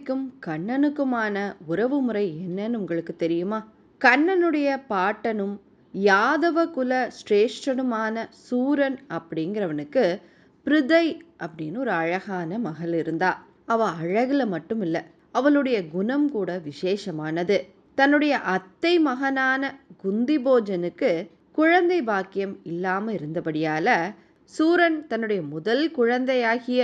தேவிக்கும் கண்ணனுக்குமான உறவு முறை என்னன்னு உங்களுக்கு தெரியுமா? கண்ணனுடைய பாட்டனும் யாதவ குல ஸ்ரேஷ்டனுமான சூரன் அப்படிங்கிறவனுக்கு பிரிதை அப்படின்னு ஒரு அழகான மகள் இருந்தா. அவ அழகுல மட்டும் இல்லை அவளுடைய குணம் கூட விசேஷமானது. தன்னுடைய அத்தை மகனான குந்திபோஜனுக்கு குழந்தை பாக்கியம் இல்லாம இருந்தபடியால சூரன் தன்னுடைய முதல் குழந்தையாகிய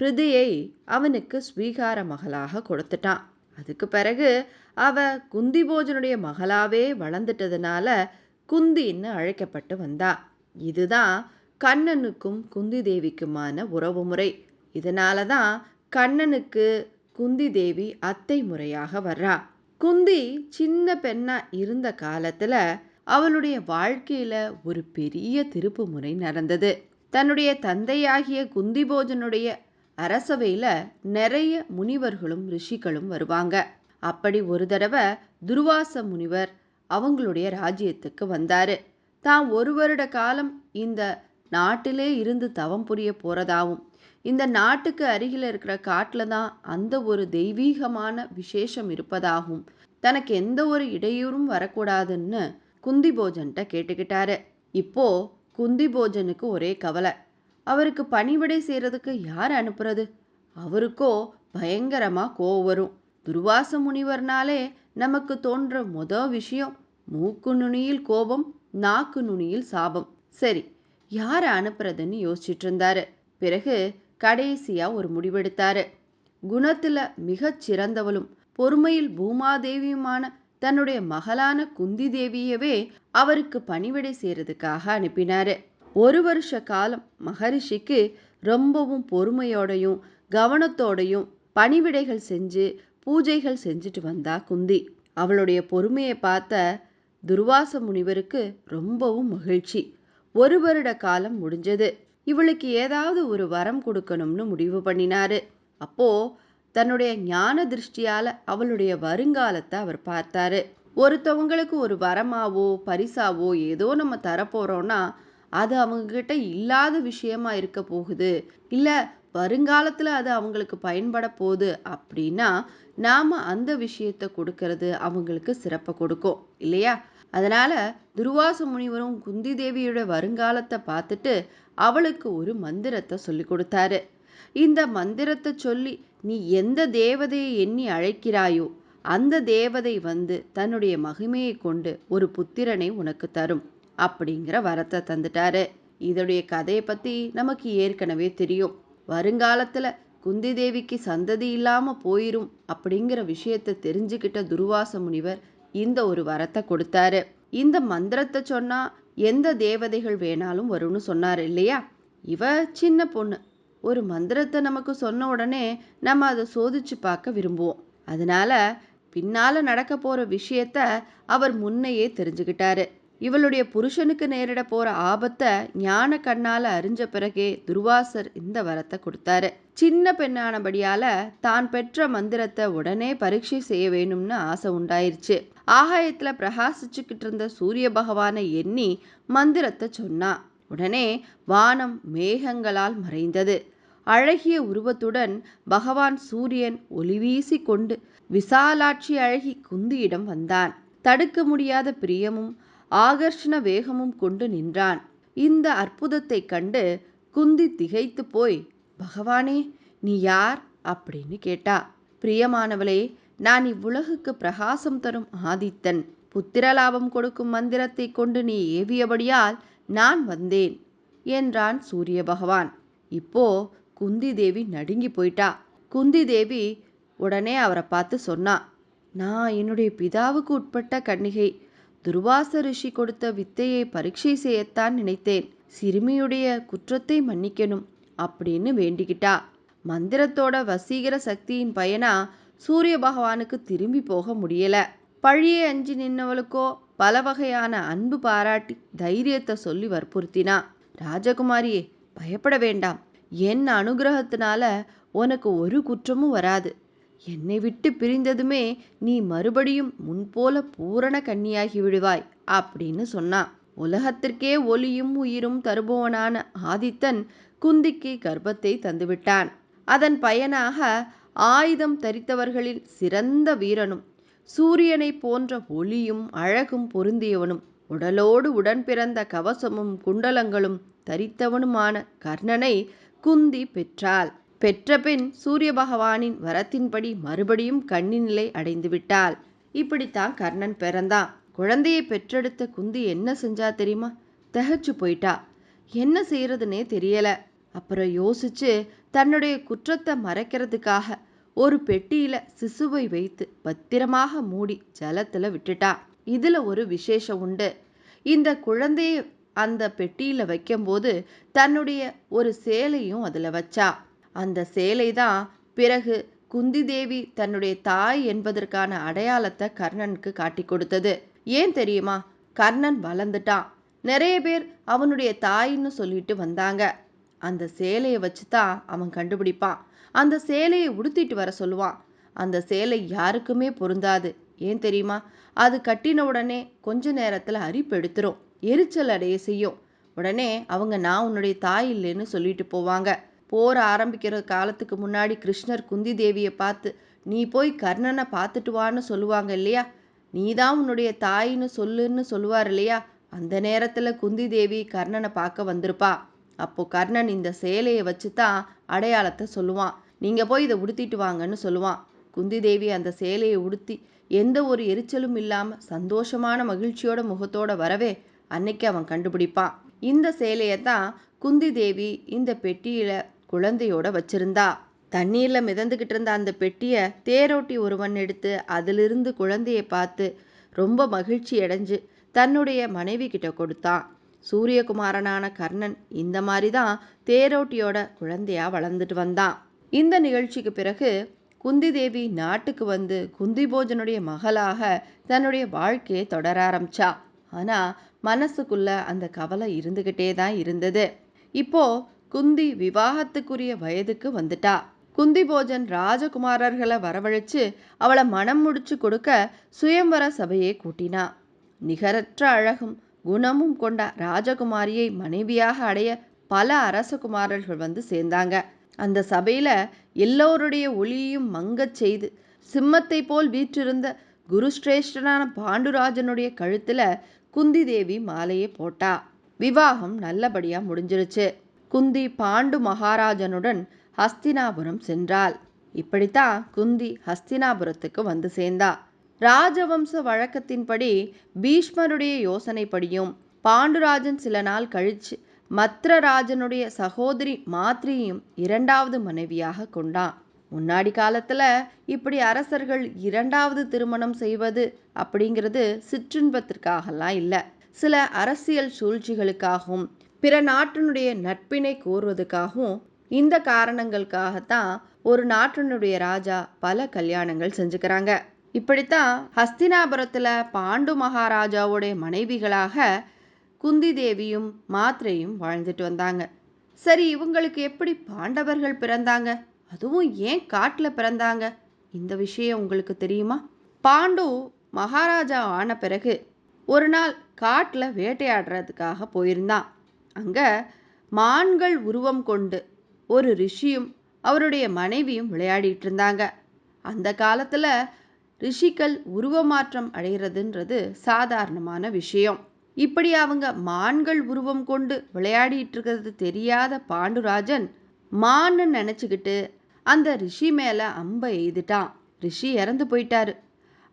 பிரிதியை அவனுக்கு ஸ்வீகார மகளாக கொடுத்துட்டான். அதுக்கு பிறகு அவ குந்திபோஜனுடைய மகளாவே வளர்ந்துட்டதுனால குந்தின்னு அழைக்கப்பட்டு வந்தா. இதுதான் கண்ணனுக்கும் குந்தி தேவிக்குமான உறவு முறை. இதனால தான் கண்ணனுக்கு குந்தி தேவி அத்தை முறையாக வர்றா. குந்தி சின்ன பெண்ணா இருந்த காலத்துல அவளுடைய வாழ்க்கையில ஒரு பெரிய திருப்பு முறை நடந்தது. தன்னுடைய தந்தையாகிய குந்திபோஜனுடைய அரசவையில் நிறைய முனிவர்களும் ரிஷிகளும் வருவாங்க. அப்படி ஒரு தடவை துர்வாச முனிவர் அவங்களுடைய ராஜ்யத்துக்கு வந்தாரு. தான் ஒரு வருட காலம் இந்த நாட்டிலே இருந்து தவம் புரிய போகிறதாவும் இந்த நாட்டுக்கு அருகில் இருக்கிற காட்டில் தான் அந்த ஒரு தெய்வீகமான விசேஷம் இருப்பதாகவும் தனக்கு எந்த ஒரு இடையூறும் வரக்கூடாதுன்னு குந்தி போஜன்கிட்ட கேட்டுக்கிட்டாரு. இப்போ குந்தி போஜனுக்கு ஒரே கவலை. அவருக்கு பணிவிடை செய்யறதுக்கு யார் அனுப்புறது? அவருக்கோ பயங்கரமா கோவம் வரும். துர்வாச முனிவர்னாலே நமக்கு தோன்ற மொத விஷயம் மூக்கு நுனியில் கோபம் நாக்கு நுனியில் சாபம். சரி யாரை அனுப்புறதுன்னு யோசிச்சுட்டு இருந்தாரு பிறகு கடைசியா ஒரு முடிவெடுத்தாரு. குணத்துல மிகச் சிறந்தவளும் பொறுமையில் பூமாதேவியுமான தன்னுடைய மகளான குந்தி தேவியவே அவருக்கு பணிவிடை செய்யறதுக்காக அனுப்பினாரு. ஒரு வருஷ காலம் மகரிஷிக்கு ரொம்பவும் பொறுமையோடையும் கவனத்தோடையும் பணிவிடைகள் செஞ்சு பூஜைகள் செஞ்சுட்டு வந்தா குந்தி. அவளுடைய பொறுமையை பார்த்த துர்வாச முனிவருக்கு ரொம்பவும் மகிழ்ச்சி. ஒரு வருட காலம் முடிஞ்சது. இவளுக்கு ஏதாவது ஒரு வரம் கொடுக்கணும்னு முடிவு பண்ணினாரு. அப்போ தன்னுடைய ஞான திருஷ்டியால அவளுடைய வருங்காலத்தை அவர் பார்த்தாரு. ஒருத்தவங்களுக்கு ஒரு வரமாவோ பரிசாவோ ஏதோ நம்ம தரப்போறோம்னா அது அவங்க கிட்ட இல்லாத விஷயமா இருக்க போகுது. இல்ல வருங்காலத்துல அது அவங்களுக்கு பயன்பட போகுது அப்படின்னா நாம அந்த விஷயத்த கொடுக்கறது அவங்களுக்கு சிறப்பை கொடுக்கும் இல்லையா? அதனால துர்வாச முனிவரும் குந்தி தேவியோட வருங்காலத்தை பார்த்துட்டு அவளுக்கு ஒரு மந்திரத்தை சொல்லி கொடுத்தாரு. இந்த மந்திரத்தை சொல்லி நீ எந்த தேவதையை எண்ணி அழைக்கிறாயோ அந்த தேவதை வந்து தன்னுடைய மகிமையை கொண்டு ஒரு புத்திரனை உனக்கு தரும். அப்படிங்கிற வரத்தை தந்துட்டாரு. இதோடைய கதையை பற்றி நமக்கு ஏற்கனவே தெரியும். வருங்காலத்தில் குந்தி தேவிக்கு சந்ததி இல்லாமல் போயிரும் அப்படிங்கிற விஷயத்தை தெரிஞ்சுக்கிட்ட துர்வாச முனிவர் இந்த ஒரு வரத்தை கொடுத்தாரு. இந்த மந்திரத்தை சொன்னால் எந்த தேவதைகள் வேணாலும் வரும்னு சொன்னார் இல்லையா? இவ சின்ன பொண்ணு. ஒரு மந்திரத்தை நமக்கு சொன்ன உடனே நம்ம அதை சோதிச்சு பார்க்க விரும்புவோம். அதனால பின்னால நடக்க போகிற விஷயத்த அவர் முன்னையே தெரிஞ்சுக்கிட்டாரு இவளுடைய புருஷனுக்கு நேரிட போற ஆபத்தை ஞான கண்ணால அறிஞ்ச பிறகே துர்வாசர் இந்த வரத்தை கொடுத்தாரு. சின்ன பெண்ணானபடியால தான் பெற்ற மந்திரத்தை உடனே பரீட்சை செய்ய வேணும்னு ஆசை உண்டாயிருச்சு. ஆகாயத்துல பிரகாசிச்சுக்கிட்டு இருந்த சூரிய பகவானை எண்ணி மந்திரத்தை சொன்னா. உடனே வானம் மேகங்களால் மறைந்தது. அழகிய உருவத்துடன் பகவான் சூரியன் ஒளிவீசி கொண்டு விசாலாட்சி அழகி குந்தியிடம் வந்தான். தடுக்க முடியாத பிரியமும் ஆகர்ஷண வேகமும் கொண்டு நின்றான். இந்த அற்புதத்தைக் கண்டு குந்தி திகைத்து போய் பகவானே நீ யார்? அப்படின்னு கேட்டா பிரியமானவளே நான் இவ்வுலகுக்கு பிரகாசம் தரும் ஆதித்தன். புத்திரலாபம் கொடுக்கும் மந்திரத்தை கொண்டு நீ ஏவியபடியால் நான் வந்தேன் என்றான் சூரிய பகவான். இப்போ குந்தி தேவி நடுங்கி போயிட்டா. குந்தி தேவி உடனே அவரை பார்த்து சொன்னா நான் என்னுடைய பிதாவுக்கு உட்பட்ட கன்னிகை துர்வாச ரிஷி கொடுத்த வித்தையை பரீட்சை செய்யத்தான் நினைத்தேன். சிறுமியுடைய குற்றத்தை மன்னிக்கணும் அப்படின்னு வேண்டிக்கிட்டா. மந்திரத்தோட வசீகர சக்தியின் பயனா சூரிய பகவானுக்கு திரும்பி போக முடியல. பழியே அஞ்சி நின்னவளுக்கோ பல வகையான அன்பு பாராட்டி தைரியத்தை சொல்லி வற்புறுத்தினா. ராஜகுமாரியே பயப்பட வேண்டாம். என் அனுகிரகத்தினால உனக்கு ஒரு குற்றமும் வராது. என்னை விட்டு பிரிந்ததுமே நீ மறுபடியும் முன்போல பூரண கன்னியாகி விடுவாய் அப்படின்னு சொன்னான் உலகத்திற்கே ஒளியும் உயிரும் தருபவனான ஆதித்தன் குந்திக்கு கர்ப்பத்தை தந்துவிட்டான். அதன் பயனாக ஆயுதம் தரித்தவர்களில் சிறந்த வீரனும் சூரியனைப் போன்ற ஒளியும் அழகும் பொருந்தியவனும் உடலோடு உடன் பிறந்த கவசமும் குண்டலங்களும் தரித்தவனுமான கர்ணனை குந்தி பெற்றாள். பெற்றபின் சூரிய பகவானின் வரத்தின்படி மறுபடியும் கன்னி நிலை அடைந்து விட்டாள் இப்படித்தான் கர்ணன் பிறந்தான். குழந்தையை பெற்றெடுத்த குந்தி என்ன செஞ்சா தெரியுமா? தகச்சு போயிட்டா. என்ன செய்யறதுனே தெரியல. அப்புறம் யோசிச்சு தன்னுடைய குற்றத்தை மறைக்கிறதுக்காக ஒரு பெட்டியில சிசுவை வைத்து பத்திரமாக மூடி ஜலத்துல விட்டுட்டா. இதுல ஒரு விசேஷம் உண்டு. இந்த குழந்தையை அந்த பெட்டியில வைக்கும்போது தன்னுடைய ஒரு சேலையும் அதுல வச்சா. அந்த சேலை தான் பிறகு குந்தி தேவி தன்னுடைய தாய் என்பதற்கான அடையாளத்தை கர்ணனுக்கு காட்டி கொடுத்தது. ஏன் தெரியுமா? கர்ணன் வளர்ந்துட்டான். நிறைய பேர் அவனுடைய தாயின்னு சொல்லிட்டு வந்தாங்க. அந்த சேலையை வச்சு தான் அவன் கண்டுபிடிப்பான். அந்த சேலையை உடுத்திட்டு வர சொல்லுவான். அந்த சேலை யாருக்குமே பொருந்தாது. ஏன் தெரியுமா? அது கட்டின உடனே கொஞ்ச நேரத்தில் அரிப்பு எடுத்துரும். எரிச்சல் அடைய செய்யும். உடனே அவங்க நான் உன்னுடைய தாய் இல்லைன்னு சொல்லிட்டு போவாங்க. போர் ஆரம்பிக்கிற காலத்துக்கு முன்னாடி கிருஷ்ணர் குந்தி தேவியை பார்த்து நீ போய் கர்ணனை பார்த்துட்டு வான்னு சொல்லுவாங்க இல்லையா? நீ தான் உன்னுடைய தாயின்னு சொல்லுன்னு சொல்லுவார் இல்லையா? அந்த நேரத்தில் குந்தி தேவி கர்ணனை பார்க்க வந்திருப்பா. அப்போ கர்ணன் இந்த சேலையை வச்சு தான் அடையாளத்தை சொல்லுவான். நீங்கள் போய் இதை உடுத்திட்டு வாங்கன்னு சொல்லுவான். குந்தி தேவி அந்த சேலையை உடுத்தி எந்த ஒரு எரிச்சலும் இல்லாமல் சந்தோஷமான மகிழ்ச்சியோட முகத்தோட வரவே அன்னைக்கு அவன் கண்டுபிடிப்பான். இந்த சேலையை தான் குந்தி தேவி இந்த பெட்டியில் குழந்தையோட வச்சிருந்தா. தண்ணீர்ல மிதந்துகிட்டு இருந்த அந்த பெட்டியை தேரோட்டி ஒருவன் எடுத்து அதிலிருந்து குழந்தையை பார்த்து ரொம்ப மகிழ்ச்சி அடைஞ்சு தன்னுடைய மனைவி கிட்ட கொடுத்தான். சூரியகுமாரனான கர்ணன் இந்த மாதிரி தான் தேரோட்டியோட குழந்தையா வளர்ந்துட்டு வந்தான். இந்த நிகழ்ச்சிக்கு பிறகு குந்தி தேவி நாட்டுக்கு வந்து குந்தி போஜனுடைய மகளாக தன்னுடைய வாழ்க்கையை தொடர ஆரம்பிச்சா. ஆனால் மனசுக்குள்ள அந்த கவலை இருந்துக்கிட்டே தான் இருந்தது. இப்போ குந்தி விவாகத்துக்குரிய வயதுக்கு வந்துட்டா. குந்தி போஜன் ராஜகுமாரர்களை வரவழைச்சு அவளை மனம் முடிச்சு கொடுக்க சுயம்பர சபையை கூட்டினா. நிகரற்ற அழகும் குணமும் கொண்ட ராஜகுமாரியை மனைவியாக அடைய பல அரசகுமாரர்கள் வந்து சேர்ந்தாங்க. அந்த சபையில எல்லோருடைய ஒளியையும் மங்கச் செய்து சிம்மத்தை போல் வீற்றிருந்த குருஸ்ரேஷ்டனான பாண்டுராஜனுடைய கழுத்துல குந்தி தேவி மாலையை போட்டா. விவாகம் நல்லபடியா முடிஞ்சிருச்சு. குந்தி பாண்டு மகாராஜனுடன் ஹஸ்தினாபுரம் சென்றாள். இப்படித்தான் குந்தி ஹஸ்தினாபுரத்துக்கு வந்து சேர்ந்தா. ராஜவம்ச வழக்கத்தின்படி பீஷ்மருடைய யோசனைப்படியும் பாண்டுராஜன் சில நாள் கழிச்சு மத்ரராஜனுடைய சகோதரி மாத்ரியையும் இரண்டாவது மனைவியாக கொண்டான். முன்னாடி காலத்துல இப்படி அரசர்கள் இரண்டாவது திருமணம் செய்வது அப்படிங்கிறது சிற்றின்பத்திற்காகலாம் இல்லை. சில அரசியல் சூழ்ச்சிகளுக்காகவும் பிற நாட்டினுடைய நட்பினை கோருவதுக்காகவும் இந்த காரணங்களுக்காகத்தான் ஒரு நாட்டினுடைய ராஜா பல கல்யாணங்கள் செஞ்சுக்கிறாங்க. இப்படித்தான் ஹஸ்தினாபுரத்தில் பாண்டு மகாராஜாவுடைய மனைவிகளாக குந்தி தேவியும் மாத்திரையும் வாழ்ந்துட்டு வந்தாங்க. சரி இவங்களுக்கு எப்படி பாண்டவர்கள் பிறந்தாங்க? அதுவும் ஏன் காட்டில் பிறந்தாங்க? இந்த விஷயம் உங்களுக்கு தெரியுமா? பாண்டு மகாராஜா ஆன பிறகு ஒரு நாள் காட்டில் வேட்டையாடுறதுக்காக போயிருந்தான். அங்கே மான்கள் உருவம் கொண்டு ஒரு ரிஷியும் அவருடைய மனைவியும் விளையாடிட்டு இருந்தாங்க. அந்த காலத்தில் ரிஷிகள் உருவமாற்றம் அடைகிறதுன்றது சாதாரணமான விஷயம். இப்படி அவங்க மான்கள் உருவம் கொண்டு விளையாடிட்டு இருக்கிறது தெரியாத பாண்டுராஜன் மான்னு நினச்சிக்கிட்டு அந்த ரிஷி மேலே அம்பை எய்துட்டான். ரிஷி இறந்து போயிட்டாரு.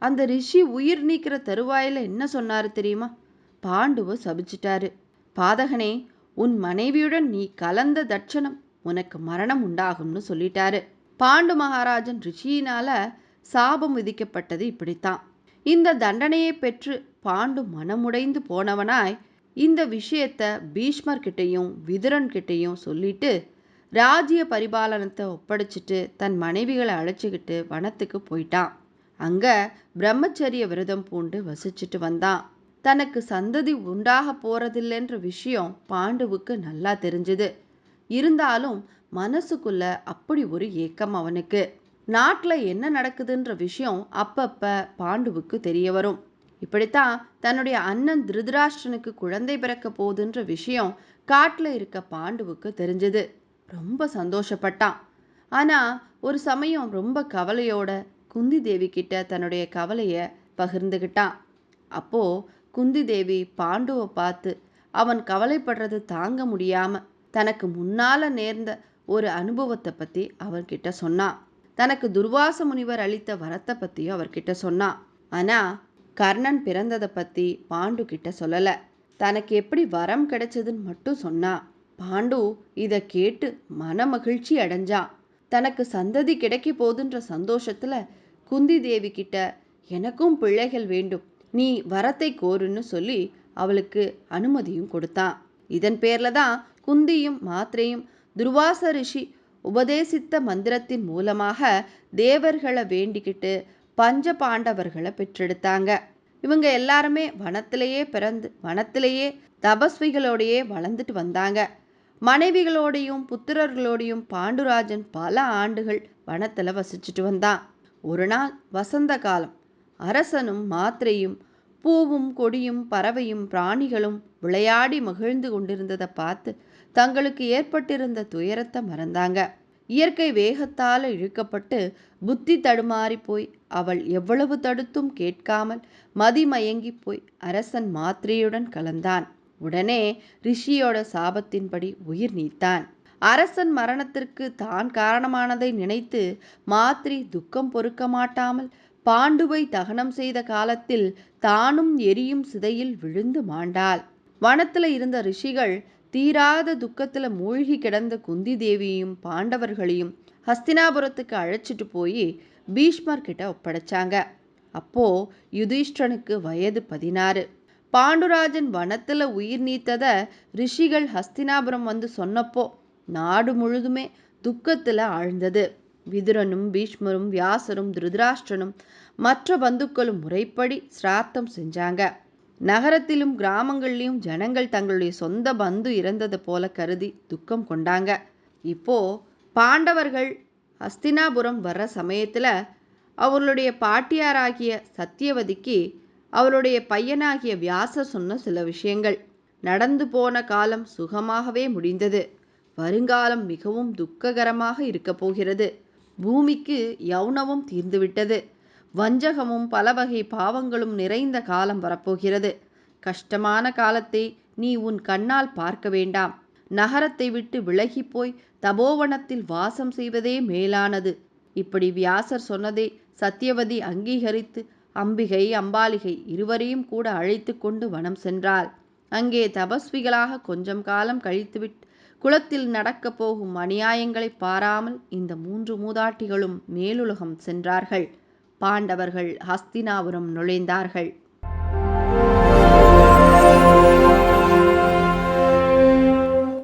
அந்த ரிஷி உயிர் நீக்கிற தருவாயில என்ன சொன்னார் தெரியுமா? பாண்டுவை சபிச்சிட்டாரு. பாதகனே உன் மனைவியுடன் நீ கலந்த தட்சணம் உனக்கு மரணம் உண்டாகும்னு சொல்லிட்டாரு. பாண்டு மகாராஜன் ரிஷியினால சாபம் விதிக்கப்பட்டது இப்படித்தான். இந்த தண்டனையை பெற்று பாண்டு மனமுடைந்து போனவனாய் இந்த விஷயத்த பீஷ்மர் விதுரன்கிட்டையும் சொல்லிட்டு ராஜ்ய பரிபாலனத்தை ஒப்படைச்சிட்டு தன் மனைவிகளை அழைச்சிக்கிட்டு வனத்துக்கு போயிட்டான். அங்க பிரம்மச்சரிய விரதம் பூண்டு வசிச்சுட்டு வந்தான். தனக்கு சந்ததி உண்டாக போறதில்லைன்ற விஷயம் பாண்டுவுக்கு நல்லா தெரிஞ்சுது. இருந்தாலும் மனசுக்குள்ள அப்படி ஒரு ஏக்கம் அவனுக்கு. நாட்டில் என்ன நடக்குதுன்ற விஷயம் அப்பப்ப பாண்டுவுக்கு தெரிய வரும். இப்படித்தான் தன்னுடைய அண்ணன் திருதராஷ்டனுக்கு குழந்தை பிறக்க போகுதுன்ற விஷயம் காட்டில் இருக்க பாண்டுவுக்கு தெரிஞ்சது. ரொம்ப சந்தோஷப்பட்டான். ஆனால் ஒரு சமயம் ரொம்ப கவலையோட குந்தி தேவி கிட்ட தன்னுடைய கவலையை பகிர்ந்துக்கிட்டான் அப்போது குந்தி தேவி பாண்டுவை பார்த்து அவன் கவலைப்படுறது தாங்க முடியாம தனக்கு முன்னால நேர்ந்த ஒரு அனுபவத்தை பத்தி அவர்கிட்ட சொன்னான் தனக்கு துர்வாச முனிவர் அளித்த வரத்தை பத்தியும் அவர்கிட்ட சொன்னான் ஆனா கர்ணன் பிறந்ததை பத்தி பாண்டு கிட்ட சொல்லல. தனக்கு எப்படி வரம் கிடைச்சதுன்னு மட்டும் சொன்னான் பாண்டு இதை கேட்டு மன மகிழ்ச்சி அடைஞ்சான் தனக்கு சந்ததி கிடைக்க போதுன்ற சந்தோஷத்துல குந்தி தேவி கிட்ட எனக்கும் பிள்ளைகள் வேண்டும். நீ வரத்தை கோருன்னு சொல்லி அவளுக்கு அனுமதியும் கொடுத்தான் இதன் பேர்ல தான் குந்தியும் மாத்திரையும் துர்வாச ரிஷி உபதேசித்த மந்திரத்தின் மூலமாக தேவர்களை வேண்டிக்கிட்டு பஞ்ச பாண்டவர்களை பெற்றெடுத்தாங்க. இவங்க எல்லாருமே வனத்திலேயே பிறந்து வனத்திலேயே தபஸ்விகளோடையே வளர்ந்துட்டு வந்தாங்க. மனைவிகளோடையும் புத்திரர்களோடையும் பாண்டுராஜன் பல ஆண்டுகள் வனத்தில் வசிச்சுட்டு வந்தான். ஒரு நாள் வசந்த காலம். அரசனும் மாத்திரையும் பூவும் கொடியும் பறவையும் பிராணிகளும் விளையாடி மகிழ்ந்து கொண்டிருந்ததை பார்த்து தங்களுக்கு ஏற்பட்டிருந்த துயரத்தை மறந்தாங்க. இயற்கை வேகத்தால் இழுக்கப்பட்டு புத்தி தடுமாறி போய் அவள் எவ்வளவு தடுத்தும் கேட்காமல் மதிமயங்கி போய் அரசன் மாத்திரையுடன் கலந்தான். உடனே ரிஷியோட சாபத்தின்படி உயிர் நீத்தான். அரசன் மரணத்திற்கு தான் காரணமானதை நினைத்து மாத்திரி துக்கம் பொறுக்க மாட்டாமல் பாண்டுவை தகனம் செய்த காலத்தில் தானும் எரியும் சிதையில் விழுந்து மாண்டாள். வனத்துல இருந்த ரிஷிகள் தீராத துக்கத்துல மூழ்கி கிடந்த குந்தி தேவியையும் பாண்டவர்களையும் ஹஸ்தினாபுரத்துக்கு அழைச்சிட்டு போய் பீஷ்மர் கிட்ட ஒப்படைச்சாங்க. அப்போ யுதிஷ்டனுக்கு வயது பதினாறு. பாண்டுராஜன் வனத்துல உயிர் நீத்தத ரிஷிகள் ஹஸ்தினாபுரம் வந்து சொன்னப்போ நாடு முழுதுமே துக்கத்துல ஆழ்ந்தது. விதுரனும் பீஷ்மரும் வியாசரும் திருதராஷ்டிரனும் மற்ற பந்துக்களும் முறைப்படி சிராத்தம் செஞ்சாங்க. நகரத்திலும் கிராமங்கள்லையும் ஜனங்கள் தங்களுடைய சொந்த பந்து இறந்தது போல கருதி துக்கம் கொண்டாங்க. இப்போ பாண்டவர்கள் ஹஸ்தினாபுரம் வர்ற சமயத்தில் அவர்களுடைய பாட்டியாராகிய சத்தியவதிக்கு அவருடைய பையனாகிய வியாசர் சொன்ன சில விஷயங்கள். நடந்து போன காலம் சுகமாகவே முடிந்தது. வருங்காலம் மிகவும் துக்ககரமாக இருக்கப் போகிறது. பூமிக்கு யௌனமும் தீர்ந்துவிட்டது. வஞ்சகமும் பலவகை பாவங்களும் நிறைந்த காலம் வரப்போகிறது. கஷ்டமான காலத்தை நீ உன் கண்ணால் பார்க்க வேண்டாம். நகரத்தை விட்டு விலகிப்போய் போய் தபோவனத்தில் வாசம் செய்வதே மேலானது. இப்படி வியாசர் சொன்னதை சத்தியவதி அங்கீகரித்து அம்பிகை அம்பாலிகை இருவரையும் கூட அழைத்து கொண்டு வனம் சென்றாள். அங்கே தபஸ்விகளாக கொஞ்சம் காலம் கழித்துவிட்டு குளத்தில் நடக்கப் போகும் அநியாயங்களை பாராமல் இந்த மூன்று மூதாட்டிகளும் மேலுலகம் சென்றார்கள். பாண்டவர்கள் ஹஸ்தினாபுரம் நுழைந்தார்கள்.